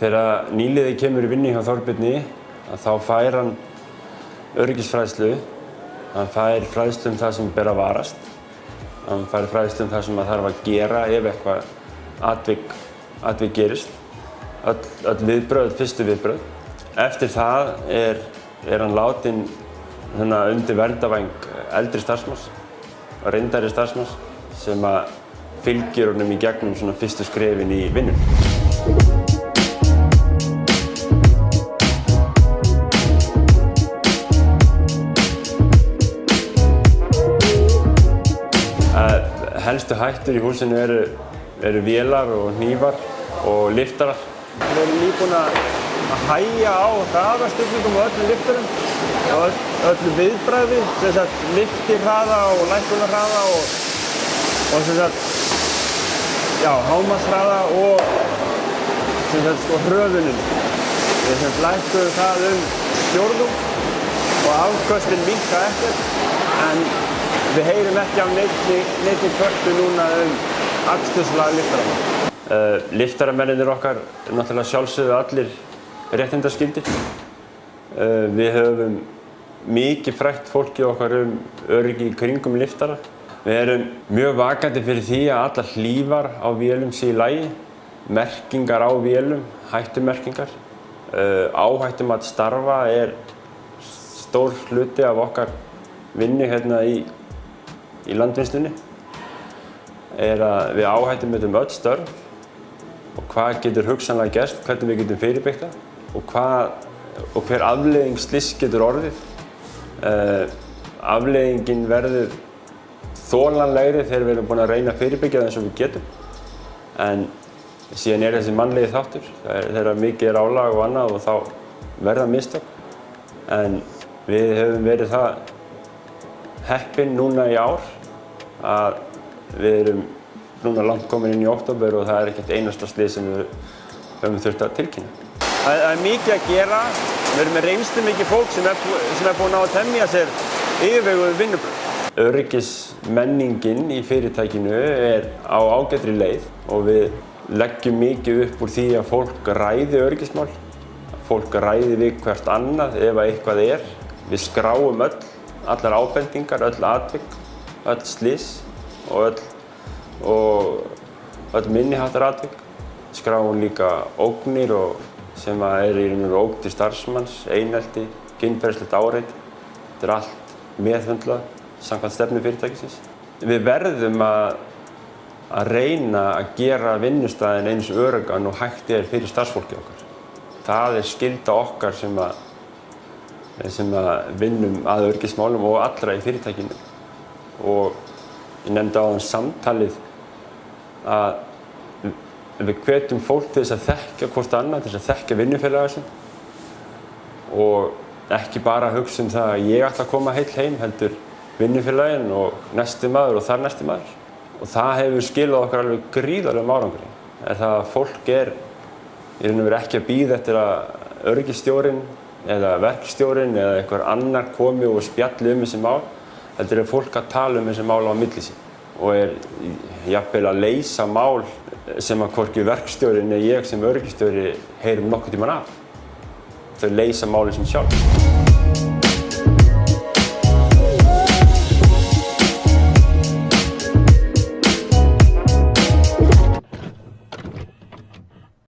Þegar nýliði kemur í vinnu hjá Þorbirni að þá fær hann öryggisfræðslu, hann fær fræðslu um það sem ber að varast, hann fær fræðslu um það sem það þarf að gera ef eitthvað atvik, atvik gerist, öll, öll viðbröð, fyrstu viðbröð. Eftir það er, er hann látin hérna, undir verndavæng eldri starfsmanns, reyndari starfsmanns sem að fylgir honum í gegnum svona fyrstu skrefin í vinnun. Helstu hættur í húsinu eru, eru vélar og hnífar og liftarar. Við erum nýbúin að hægja á hraðastöfningum á öllum lifturum og öll, öllu viðbræði, sem sagt liftirhraða og lækkunarhraða og, og sem sagt, já, hámasshraða og sem sagt sko hröðunin. Við sem sagt lækkuðum það um fjórðum og afkvöstin minka ekkert en við heyrum ekki af neittni kvörtu núna um aksturslega liftarann. Uh, liftaramennir okkar er náttúrulega sjálfsögðu allir réttindaskyldir. Uh, við höfum mikið frækt fólki okkar um öryggi í kringum liftara. Við erum mjög vakandi fyrir því að allar hlífar á vélum sé í lagi, merkingar á vélum, hættumerkingar. Uh, áhættum að starfa er stór hluti af okkar vinnu hérna í, í landvinnslunni. Er að við áhættum um öll störf og hvað getur hugsanlega gerst, hvernig við getum fyrirbyggt það og, og hver afleiðing sliss getur orðið. Uh, afleiðingin verður þólanlegri þegar við erum búin að reyna að fyrirbyggja það eins og við getum. En síðan er þessi mannlegi þáttur, þegar mikið er álag og annað og þá verða mistök. En við höfum verið það heppin núna í ár að við erum núna langt komin inn í oktober og það er ekkert einasta slið sem við höfum þurft að tilkynna. Það er mikið að gera. Við erum með reynslu mikið fólk sem er, sem er búin á að temja sér yfirveguðu vinnubröð. Öryggismenningin í fyrirtækinu er á ágættri leið og við leggjum mikið upp úr því að fólk ræði öryggismál. Fólk ræði við hvert annað ef eitthvað er. Við skráum öll, allar ábendingar, öll atvik, öll slís og öll, öll minniháttar atvik. Skráum líka ógnir sem er í raun og veru ógn til starfsmanns, einelti, kynferðislegt áreiti. Þetta er allt meðhundlað samkvæmt stefnu fyrirtækisins. Við verðum að, að reyna að gera vinnustæðin eins öruggan og hægt er fyrir starfsfólkið okkar. Það er skylda okkar sem að, sem að vinnum að örgismálum og allra í fyrirtækinu. Og ég nefndi á þann samtalið að við hvetjum fólk til þess að þekkja hvort annað, til þess að þekkja vinnufélaga sinn og ekki bara hugsa um það að ég ætla að koma heill heim, heldur vinnufélaginn og næsti maður og þar næsti maður. Og það hefur skilað okkar alveg gríðarlegum árangri. Er það að fólk er í raun og veru ekki að býða eftir að öryggisstjórin eða verkstjórin eða einhver annar komi og spjalli um þessi mál, heldur er fólk að tala um þessi mál á milli sín og er jafnvel að leysa mál sem að hvorki verkstjórin eða ég sem öryggisstjóri heyrum nokkuð tíman af. Þau leysa málið sem sjálf.